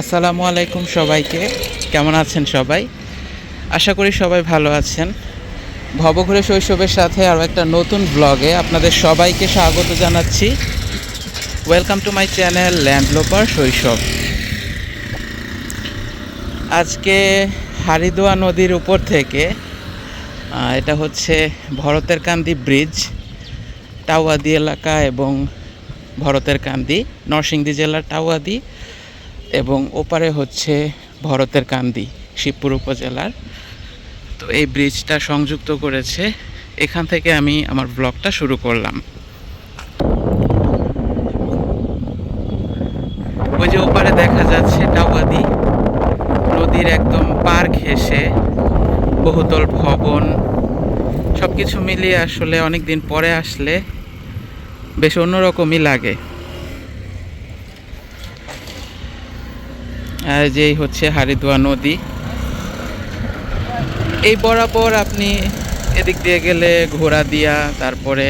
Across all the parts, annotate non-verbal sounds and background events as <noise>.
আসসালামু আলাইকুম সবাইকে। কেমন আছেন সবাই? আশা করি সবাই ভালো আছেন। ভবঘুরে শৈশবের সাথে আরও একটা নতুন ব্লগে আপনাদের সবাইকে স্বাগত জানাচ্ছি। Welcome to my channel landloper শৈশব আজকে হারিদোয়া নদীর উপর থেকে এটা হচ্ছে ভরতের কান্দি ব্রিজ টাওয়াদি এলাকা এবং ভরতের কান্দি, নরসিংদী জেলার টাওয়াদি। এবং ওপারে হচ্ছে ভরতের কান্দি, শিবপুর উপজেলার। তো এই ব্রিজটা সংযুক্ত করেছে। এখান থেকে আমি আমার ব্লগটা শুরু করলাম। ওই যে ওপারে দেখা যাচ্ছে টাওয়াদি। নদীর একদম পার ঘেঁষে বহুতল ভবন। সব কিছু মিলিয়ে আসলে অনেক দিন পরে আসলে বেশ অন্যরকমই লাগে। যেই হচ্ছে হারিদুয়া নদী। এই বরাবর আপনি এদিক দিয়ে গেলে ঘোড়া দিয়া, তারপরে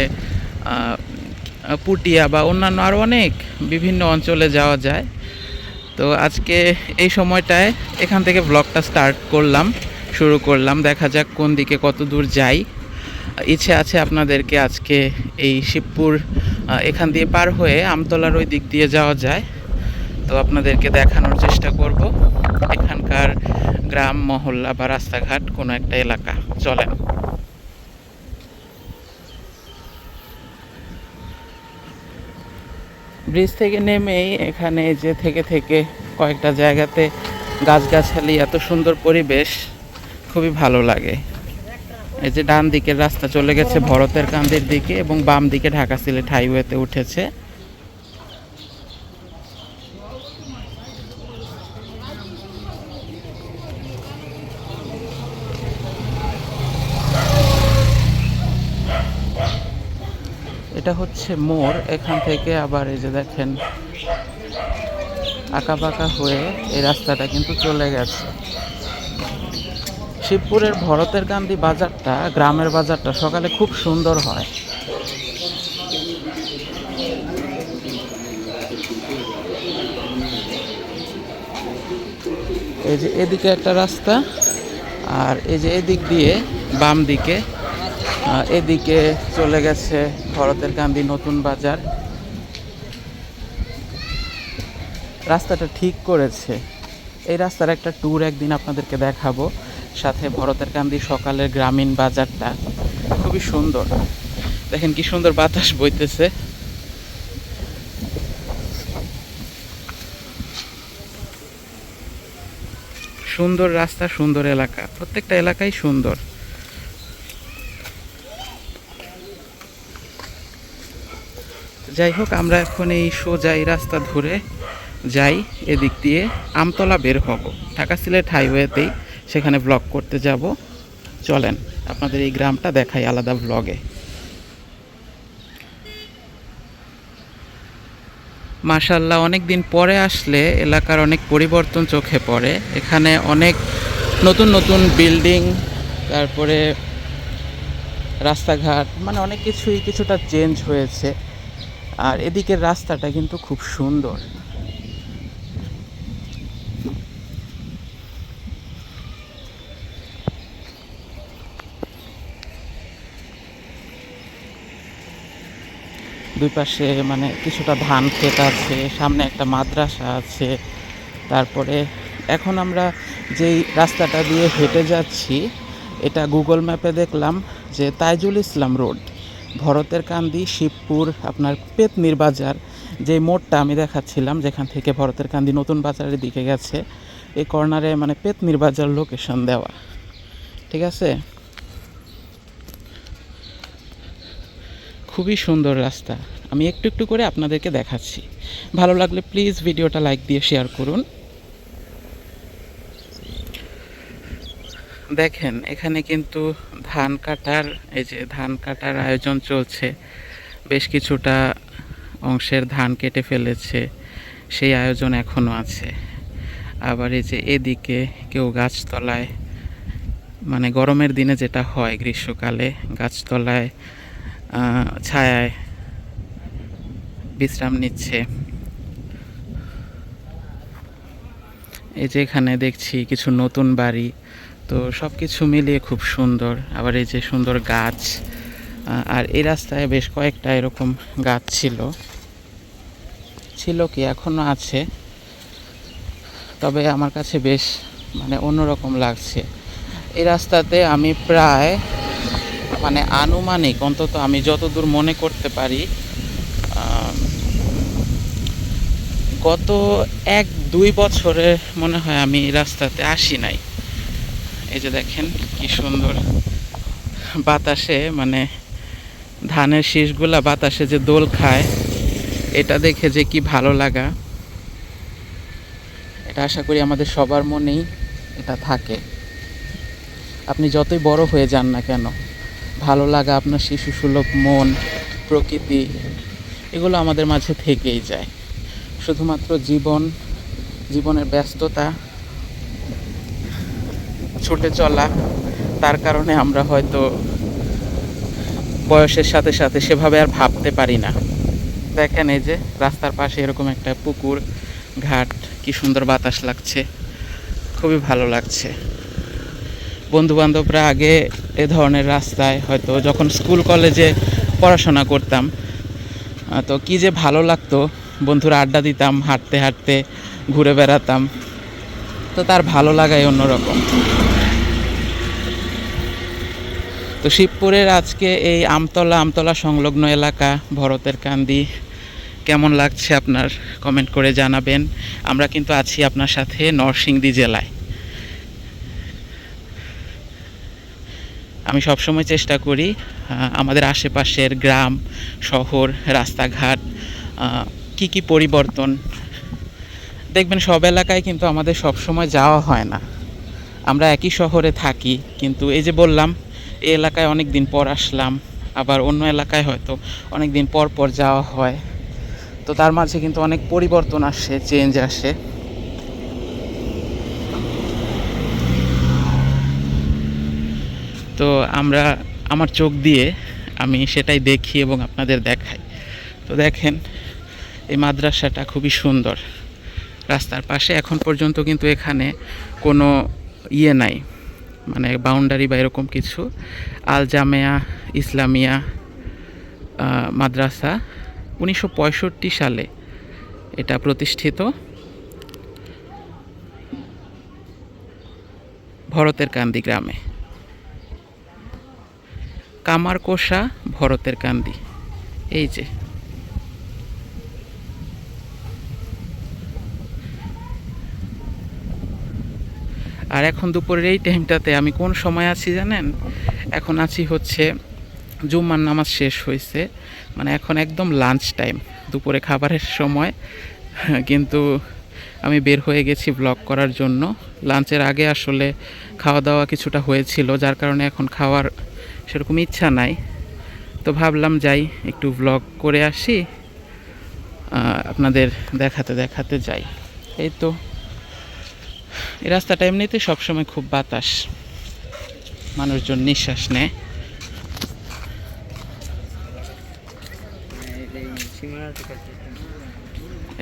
পুটিয়া বা অন্যান্য আরও অনেক বিভিন্ন অঞ্চলে যাওয়া যায়। তো আজকে এই সময়টায় এখান থেকে ব্লগটা স্টার্ট করলাম, শুরু করলাম। দেখা যাক কোন দিকে কত দূর যাই। ইচ্ছে আছে আপনাদেরকে আজকে এই শিবপুর এখান দিয়ে পার হয়ে আমতলার ওই দিক দিয়ে যাওয়া যায়। তো আপনাদেরকে দেখানোর চেষ্টা করব। এখানকার গ্রাম, মহল্লা বা রাস্তাঘাট কোনো একটা এলাকা। চলেন। ব্রিজ থেকে নেমেই এখানে যে থেকে থেকে কয়েকটা জায়গাতে গাছগাছালি, এত সুন্দর পরিবেশ, খুবই ভালো লাগে। এই যে ডান দিকের রাস্তা চলে গেছে ভরতের কান্দির দিকে এবং বাম দিকে ঢাকা সিলেট হাইওয়েতে উঠেছে। এটা হচ্ছে মোড় এখান থেকে আবার এই যে দেখেন আঁকা বাঁকা হয়ে এই রাস্তাটা কিন্তু চলে গেছে। শিবপুরের ভরতের গান্ধী বাজারটা, গ্রামের বাজারটা সকালে খুব সুন্দর হয়। এই যে এদিকে একটা রাস্তা, আর এই যে এদিক দিয়ে বাম দিকে এদিকে চলে গেছে ভরতের গান্ধী নতুন বাজার। রাস্তাটা ঠিক করেছে। এই রাস্তার একটা ট্যুর একদিন আপনাদেরকে দেখাবো, সাথে ভরতের কান্দি সকালের গ্রামীণ বাজারটা। খুবই সুন্দর। দেখেন কি সুন্দর বাতাস বইতেছে। সুন্দর রাস্তা, সুন্দর এলাকা, প্রত্যেকটা এলাকাই সুন্দর। যাই হোক, আমরা এখন এই সোজা এই রাস্তা ধরে যাই, এদিক দিয়ে আমতলা বের হব। ঢাকা সিলেট হাইওয়েতেই সেখানে ব্লগ করতে যাব। চলেন, আপনাদের এই গ্রামটা দেখাই আলাদা ব্লগে মাশাল্লাহ অনেক দিন পরে আসলে এলাকার অনেক পরিবর্তন চোখে পড়ে। এখানে অনেক নতুন নতুন বিল্ডিং তারপরে রাস্তাঘাট মানে অনেক কিছুই কিছুটা চেঞ্জ হয়েছে। আর এদিকের রাস্তাটা কিন্তু খুব সুন্দর। দুই পাশে মানে কিছুটা ধান ক্ষেত আছে, সামনে একটা মাদ্রাসা আছে, তারপরে এখন আমরা যেই রাস্তাটা দিয়ে হেঁটে যাচ্ছি, এটা গুগল ম্যাপে দেখলাম যে তাইজুল ইসলাম রোড ভরতের কান্দি, শিবপুর, আপনার পেতনির বাজার, যে মোড়টা আমি দেখাচ্ছিলাম, যেখান থেকে ভরতের কান্দি নতুন বাজারের দিকে গেছে, এই কর্নারে মানে পেতনির বাজার লোকেশন দেওয়া। ঠিক আছে? খুবই সুন্দর রাস্তা। আমি একটু একটু করে আপনাদেরকে দেখাচ্ছি। ভালো লাগলে প্লিজ ভিডিওটা লাইক দিয়ে শেয়ার করুন। দেখেন, এখানে কিন্তু ধান কাটার, এই যে ধান কাটার আয়োজন চলছে। বেশ কিছুটা অংশের ধান কেটে ফেলেছে, সেই আয়োজন এখনও আছে। আবার এই যে এদিকে কেউ গাছতলায় মানে গরমের দিনে যেটা হয় গ্রীষ্মকালে, গাছতলায় ছায়ায় বিশ্রাম নিচ্ছে। এই যে এখানে দেখছি কিছু নতুন বাড়ি তো সব কিছু মিলিয়ে খুব সুন্দর। আবার এই যে সুন্দর গাছ আর এই রাস্তায় বেশ কয়েকটা এরকম গাছ ছিল। ছিল কি এখনও আছে। তবে আমার কাছে বেশ মানে অন্যরকম লাগছে। এই রাস্তাতে আমি প্রায় মানে আনুমানিক, অন্তত আমি যতদূর মনে করতে পারি গত এক দুই বছরে মনে হয় আমি এই রাস্তাতে আসি নাই। এই যে দেখেন কি সুন্দর বাতাসে মানে ধানের শীষগুলা বাতাসে যে দোল খায়, এটা দেখে যে কি ভালো লাগা। এটা আশা করি আমাদের সবার মনেই এটা থাকে। আপনি যতই বড় হয়ে যান না কেন, ভালো লাগা আপনার শিশু সুলভ মন, প্রকৃতি, এগুলো আমাদের মাঝে থেকেই যায়। শুধুমাত্র জীবন, জীবনের ব্যস্ততা ছুটে চলা, তার কারণে আমরা হয়তো বয়সের সাথে সাথে সেভাবে আর ভাবতে পারি না। দেখেন এই যে রাস্তার পাশে এরকম একটা পুকুর, ঘাট, কি সুন্দর বাতাস লাগছে, খুবই ভালো লাগছে। বন্ধু বান্ধবরা আগে এ ধরনের রাস্তায় হয়তো যখন স্কুল, কলেজে পড়াশোনা করতাম তো কি যে ভালো লাগতো, বন্ধুরা আড্ডা দিতাম, হাঁটতে হাঁটতে, ঘুরে বেড়াতাম। তো তার ভালো লাগাই অন্যরকম। তো শিবপুরের আজকে এই আমতলা আমতলা সংলগ্ন এলাকা, ভরতের কান্দি, কেমন লাগছে আপনার? কমেন্ট করে জানাবেন। আমরা কিন্তু আছি আপনার সাথে নরসিংদী জেলায়। আমি সবসময় চেষ্টা করি আমাদের আশেপাশের গ্রাম, শহর, রাস্তাঘাট কি কি পরিবর্তন দেখবেন সব এলাকায় কিন্তু আমাদের সব সময় যাওয়া হয় না। আমরা একই শহরে থাকি, কিন্তু এই যে বললাম, এই এলাকায় অনেক দিন পর আসলাম, আবার অন্য এলাকায় হয়তো অনেক দিন পর পর যাওয়া হয়। তো তার মাঝে কিন্তু অনেক পরিবর্তন আসে চেঞ্জ আসে। তো আমরা, আমার চোখ দিয়ে আমি সেটাই দেখি এবং আপনাদের দেখাই। তো দেখেন, এই মাদ্রাসাটা খুবই সুন্দর। রাস্তার পাশে এখন পর্যন্ত কিন্তু এখানে কোনো ইয়ে নাই। মানে বাউন্ডারি বা এরকম কিছু। আল জামেয়া ইসলামিয়া মাদ্রাসা উনিশশো পঁয়ষট্টি সালে এটা প্রতিষ্ঠিত। ভরতের কান্দি গ্রামে। কামারকোষা, ভরতের কান্দি। এই যে আর এখন দুপুরের এই টাইমটাতে আমি কোন সময় আছি জানেন? এখন আছি হচ্ছে জুম্মার নামাজ শেষ হয়েছে মানে এখন একদম লাঞ্চ টাইম দুপুরে খাবারের সময়। <laughs> কিন্তু আমি বের হয়ে গেছি ব্লগ করার জন্য। লাঞ্চের আগে আসলে খাওয়া দাওয়া কিছুটা হয়েছিল, যার কারণে এখন খাওয়ার সেরকম ইচ্ছা নাই। তো ভাবলাম যাই, একটু ব্লগ করে আসি আপনাদের দেখাতে দেখাতে যাই। এই তো। এই রাস্তাটা এমনিতে সবসময় খুব বাতাস। মানুষজন নিঃশ্বাস নেয়।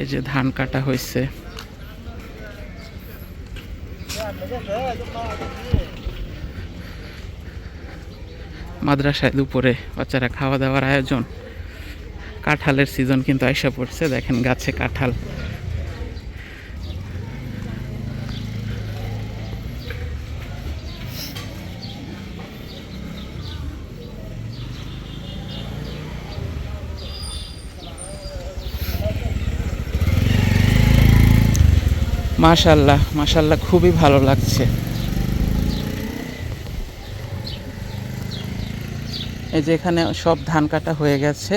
এই যে ধান কাটা হয়েছে মাদ্রাসায় দুপুরে বাচ্চারা খাওয়া দাওয়ার আয়োজন। কাঁঠালের সিজন কিন্তু আইসা পড়ছে, দেখেন গাছে কাঁঠাল। মাশাল্লাহ মাশাল্লাহ খুবই ভালো লাগছে। এই যে এখানে সব ধান কাটা হয়ে গেছে।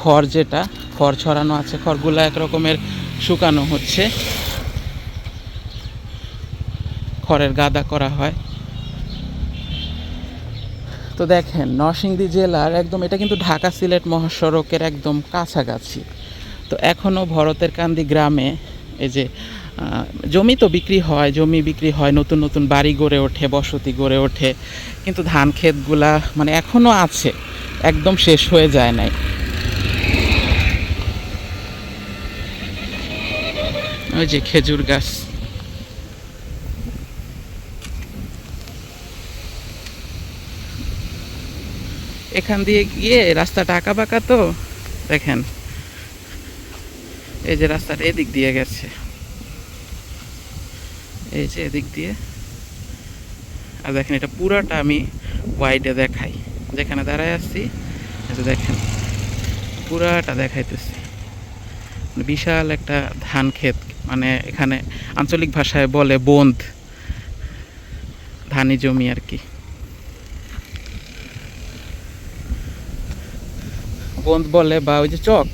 খড় যেটা, খড় ছড়ানো আছে, খড়গুলো এক রকমের শুকানো হচ্ছে। খড়ের গাদা করা হয়। তো দেখেন, নরসিংদী জেলার একদম, এটা কিন্তু ঢাকা সিলেট মহাসড়কের একদম কাছাকাছি। তো এখনও ভরতের কান্দি গ্রামে এই যে জমি তো বিক্রি হয়, জমি বিক্রি হয়, নতুন নতুন বাড়ি গড়ে ওঠে, বসতি গড়ে ওঠে, কিন্তু ধান ক্ষেতগুলা মানে এখনও আছে, একদম শেষ হয়ে যায় নাই। ওই যে খেজুর গাছ। এখান দিয়ে গিয়ে রাস্তাটা আঁকা বাঁকা তো, দেখেন, এই যে রাস্তাটা এদিক দিয়ে গেছে। এই যে এদিক দিয়ে। আর দেখেন, এটা পুরাটা আমি ওয়াইডে দেখাই। যেখানে দাঁড়ায় আসছি দেখেন, পুরাটা দেখাইতেছি। মানে বিশাল একটা ধান ক্ষেত মানে এখানে আঞ্চলিক ভাষায় বলে বন্ধ ধানি জমি আর কি। বন্ধ বলে বা ওই যে চক,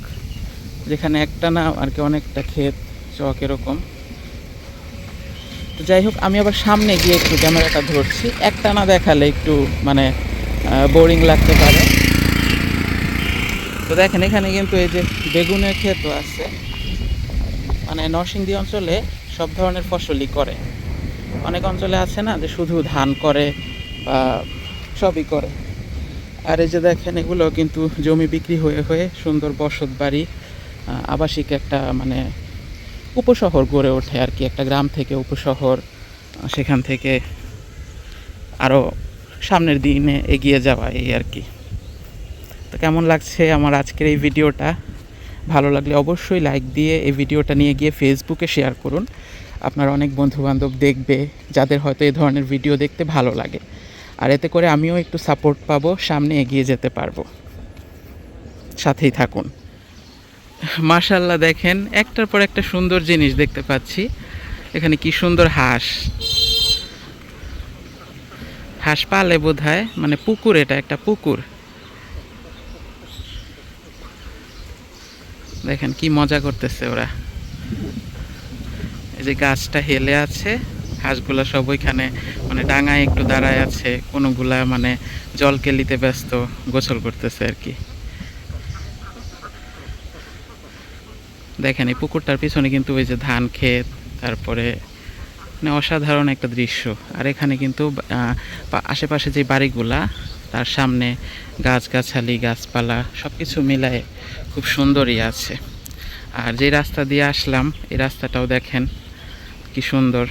যেখানে একটা না আর কি, অনেকটা ক্ষেত, চক এরকম। তো যাই হোক, আমি আবার সামনে গিয়ে একটু ক্যামেরাটা ধরছি। একটা না দেখালে একটু মানে বোরিং লাগতে পারে। তো দেখেন, এখানে কিন্তু এই যে বেগুনের ক্ষেতও আছে। মানে নরসিংদী অঞ্চলে সব ধরনের ফসলই করে। অনেক অঞ্চলে আছে না, যে শুধু ধান করে বা সবই করে। আর এই যে দেখেন, এগুলো কিন্তু জমি বিক্রি হয়ে হয়ে সুন্দর বসত বাড়ি আবাসিক একটা মানে উপশহর গড়ে ওঠে আর কি, একটা গ্রাম থেকে উপশহর সেখান থেকে আরও সামনের দিনে এগিয়ে যাওয়া এই আর কি। তো কেমন লাগছে আমার আজকের এই ভিডিওটা? ভালো লাগলে অবশ্যই লাইক দিয়ে এই ভিডিওটা নিয়ে গিয়ে ফেসবুকে শেয়ার করুন। আপনার অনেক বন্ধুবান্ধব দেখবে, যাদের হয়তো এই ধরনের ভিডিও দেখতে ভালো লাগে। আর এতে করে আমিও একটু সাপোর্ট পাবো, সামনে এগিয়ে যেতে পারব। সাথেই থাকুন। মাশাল্লাহ দেখেন, একটার পর একটা সুন্দর জিনিস দেখতে পাচ্ছি। এখানে কি সুন্দর হাঁস। হাঁস পালে বোধ মানে পুকুর এটা, একটা পুকুর। দেখেন কি মজা করতেছে ওরা। এই যে গাছটা হেলে আছে, হাঁসগুলা সব ওইখানে মানে ডাঙায় একটু দাঁড়ায় আছে, কোনোগুলা মানে জল কেলিতে ব্যস্ত, গোসল করতেছে আর কি। দেখেন, এই পুকুরটার পিছনে কিন্তু ওই যে ধান ক্ষেত, তারপরে মানে অসাধারণ একটা দৃশ্য। আর এখানে কিন্তু আশেপাশে যে বাড়িগুলা, তার সামনে গাছগাছালি, গাছপালা সব কিছু মিলায়ে খুব সুন্দরই আছে। আর যে রাস্তা দিয়ে আসলাম, এই রাস্তাটাও দেখেন কি সুন্দর।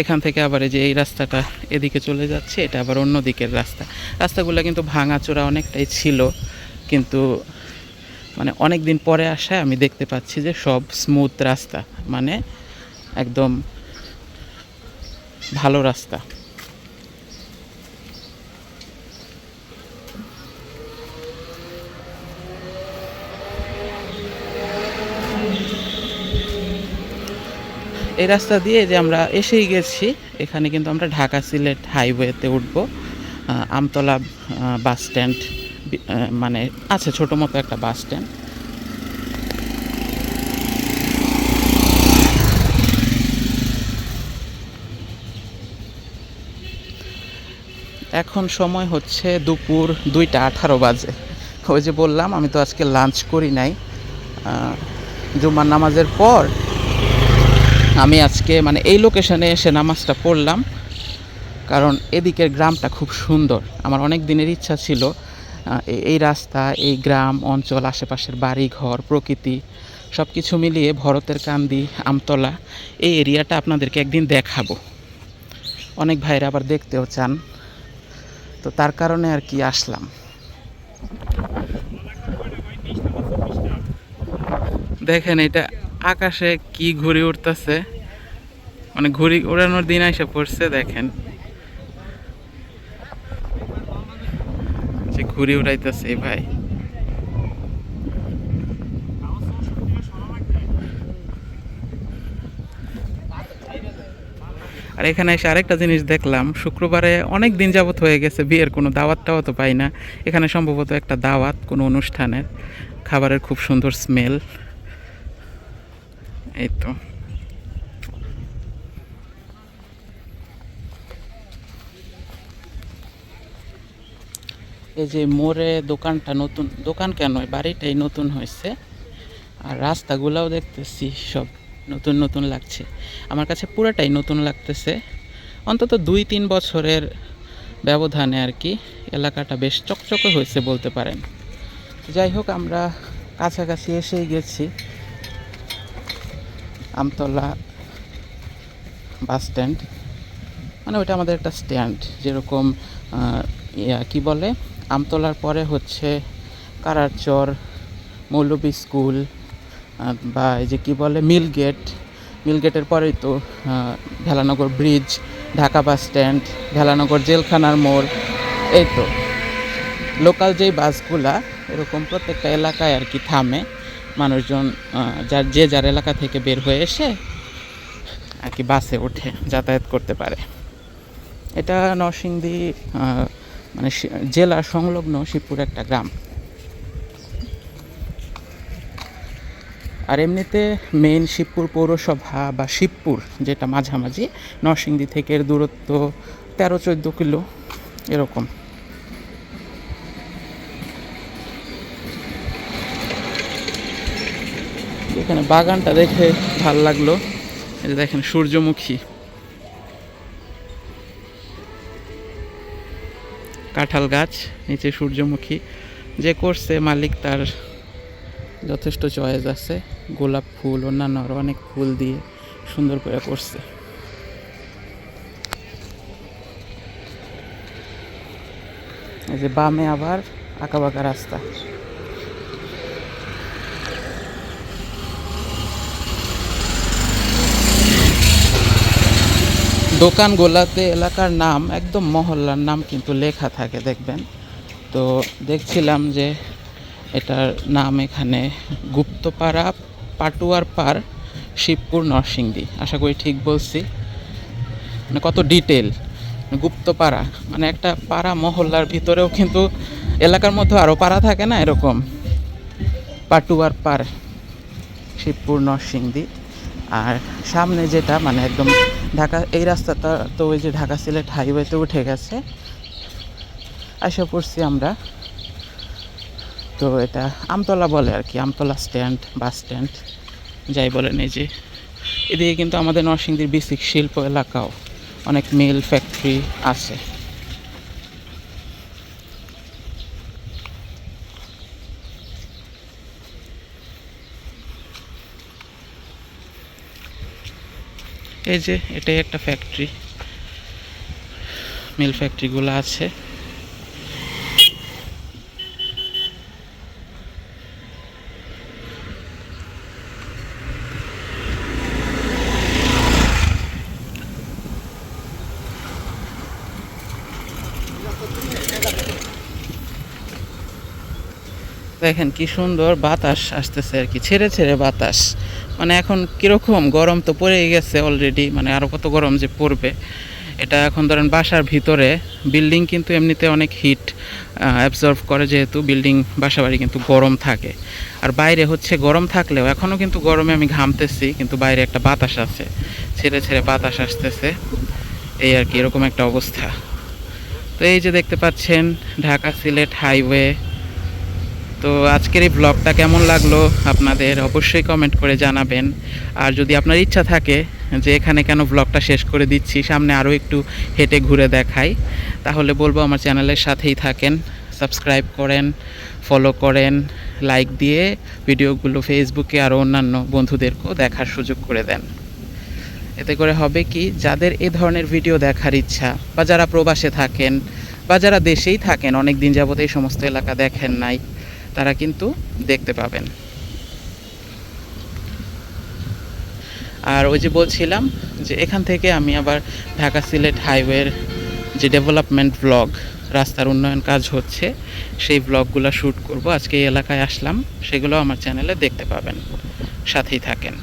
এখান থেকে আবার এই যে এই রাস্তাটা এদিকে চলে যাচ্ছে, এটা আবার অন্য দিকের রাস্তা। রাস্তাগুলো কিন্তু ভাঙাচোরা অনেকটাই ছিল, কিন্তু মানে অনেক দিন পরে আসায় আমি দেখতে পাচ্ছি যে সব স্মুথ রাস্তা মানে একদম ভালো রাস্তা। এই রাস্তা দিয়ে যে আমরা এসেই গেছি, এখানে কিন্তু আমরা ঢাকা সিলেট হাইওয়েতে উঠব আমতলা বাস স্ট্যান্ড মানে আছে ছোটো মতো একটা বাস স্ট্যান্ড। এখন সময় হচ্ছে দুপুর দুইটা আঠারো বাজে। ওই যে বললাম আমি তো আজকে লাঞ্চ করি নাই। আহ, জুম্মার নামাজের পর আমি আজকে মানে এই লোকেশনে এসে নামাজটা পড়লাম। কারণ এদিকের গ্রামটা খুব সুন্দর। আমার অনেক দিনের ইচ্ছা ছিল এই রাস্তা, এই গ্রাম, অঞ্চল, আশেপাশের বাড়ি ঘর প্রকৃতি সব কিছু মিলিয়ে ভরতের কান্দি, আমতলা, এই এরিয়াটা আপনাদেরকে একদিন দেখাবো। অনেক ভাইরা আবার দেখতেও চান। তো তার কারণে আর কি আসলাম। দেখেন এটা আকাশে কি ঘুরে উঠতেছে। মানে ঘুরি উড়ানোর দিন এসে পড়ছে, দেখেন যে ঘুরি উড়াইতেছে ভাই। আর এখানে এসে আরেকটা জিনিস দেখলাম, শুক্রবারে অনেক দিন যাবত হয়ে গেছে, বিয়ের কোনো দাওয়াত টাওয়াত পাই না। এখানে সম্ভবত একটা দাওয়াত, কোনো অনুষ্ঠানের। খাবারের খুব সুন্দর স্মেল এই তো। এই যে মোড়ে দোকানটা নতুন, দোকান কেন? বাড়িটাই নতুন হয়েছে। আর রাস্তাগুলোও দেখতেছি সব নতুন নতুন লাগছে। আমার কাছে পুরোটাই নতুন লাগতেছে। অন্তত দুই, তিন বছরের ব্যবধানে আর কি এলাকাটা বেশ চকচকে হয়েছে বলতে পারেন। যাই হোক, আমরা কাছাকাছি এসেই গেছি। Amtala bus stand. মানে ওইটা আমাদের একটা স্ট্যান্ড, যেরকম ইয়া, কি বলে? আমতলার পরে হচ্ছে কারারচর মৌলবী স্কুল বা এই যে কি বলে, মিল গেট। মিল গেটের পরেই তো Bhelanagar bridge, Dhaka bus stand, Bhelanagar জেলখানার মোড়, এই তো। লোকাল যেই বাসগুলা, এরকম প্রত্যেকটা এলাকায় আর কি থামে। মানুষজন যার, যে যার এলাকা থেকে বের হয়ে এসে আর কি বাসে ওঠে, যাতায়াত করতে পারে। এটা নরসিংদী মানে জেলা সংলগ্ন শিবপুর একটা গ্রাম। আর এমনিতে মেইন শিবপুর পৌরসভা বা শিবপুর যেটা মাঝামাঝি, নরসিংদী থেকে এর দূরত্ব তেরো চোদ্দ কিলো এরকম। এখানে বাগানটা দেখে ভালো লাগল। যে দেখেন সূর্যমুখী। কাঁঠাল গাছ, নিচে সূর্যমুখী। যে করছে মালিক তার যথেষ্ট চয়েস আছে। গোলাপ ফুল, অন্যান্য আরও অনেক ফুল দিয়ে সুন্দর করে করছে। এই যে বামে আবার আঁকা বাঁকা রাস্তা। দোকানগুলাতে এলাকার নাম, একদম মহল্লার নাম কিন্তু লেখা থাকে, দেখবেন। তো দেখছিলাম যে এটার নাম এখানে গুপ্তপাড়া, পাটুয়ার পার শিবপুর, নরসিংদী। আশা করি ঠিক বলছি। মানে কত ডিটেল গুপ্তপাড়া মানে একটা পাড়া মহল্লার ভিতরেও কিন্তু এলাকার মধ্যে আরও পাড়া থাকে না এরকম? পাটুয়ার পার শিবপুর, নরসিংদী। আর সামনে যেটা মানে একদম ঢাকা, এই রাস্তাটা তো ওই যে ঢাকা সিলেট হাইওয়েতে উঠে গেছে। আশা করছি আমরা। তো এটা আমতলা বলে আর কি, আমতলা স্ট্যান্ড বাস স্ট্যান্ড যাই বলেন এই যে। এদিকে কিন্তু আমাদের নরসিংদীর বিসিক শিল্প এলাকাও অনেক মিল ফ্যাক্টরি আছে। এই যে, এটাই একটা ফ্যাক্টরি মিল ফ্যাক্টরিগুলো আছে। দেখেন কি সুন্দর বাতাস আসতেছে আর কি, ছেড়ে ছেড়ে বাতাস। মানে এখন কীরকম? গরম তো পড়েই গেছে অলরেডি মানে আরও কত গরম যে পড়বে। এটা এখন ধরেন বাসার ভিতরে বিল্ডিং কিন্তু এমনিতে অনেক হিট অ্যাবজর্ভ করে যেহেতু বিল্ডিং বাসা বাড়ি কিন্তু গরম থাকে। আর বাইরে হচ্ছে গরম থাকলেও এখনও কিন্তু গরমে আমি ঘামতেছি, কিন্তু বাইরে একটা বাতাস আছে, ছেড়ে ছেড়ে বাতাস আসতেছে। এই আর কি, এরকম একটা অবস্থা। তো এই যে দেখতে পাচ্ছেন, ঢাকা সিলেট হাইওয়ে তো আজকের এই ব্লগটা কেমন লাগল আপনাদের অবশ্যই কমেন্ট করে জানাবেন। আর যদি আপনার ইচ্ছা থাকে যে এখানে কেন ব্লগটা শেষ করে দিচ্ছি, সামনে আরও একটু হেঁটে ঘুরে দেখাই, তাহলে বলব আমার চ্যানেলের সাথেই থাকেন সাবস্ক্রাইব করেন ফলো করেন লাইক দিয়ে ভিডিওগুলো ফেসবুকে আরও অন্যান্য বন্ধুদেরকেও দেখার সুযোগ করে দেন। এতে করে হবে কি, যাদের এ ধরনের ভিডিও দেখার ইচ্ছা, বা যারা প্রবাসে থাকেন, বা যারা দেশেই থাকেন অনেক দিন যাবত এই সমস্ত এলাকা দেখেন নাই তারা কিন্তু দেখতে পাবেন। আর ওই যে বলছিলাম যে এখান থেকে আমি আবার ঢাকা সিলেট হাইওয়ের যে ডেভেলপমেন্ট ব্লগ, রাস্তার উন্নয়ন কাজ হচ্ছে, সেই ব্লগগুলো শ্যুট করব। আজকে এই এলাকায় আসলাম, সেগুলো আমার চ্যানেলে দেখতে পাবেন। সাথেই থাকেন।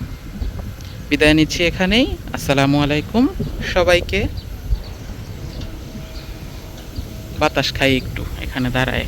বিদায় নিচ্ছি এখানেই। আসসালামু আলাইকুম। সবাইকে বাতাস খাই একটু, এখানে দাঁড়ায়।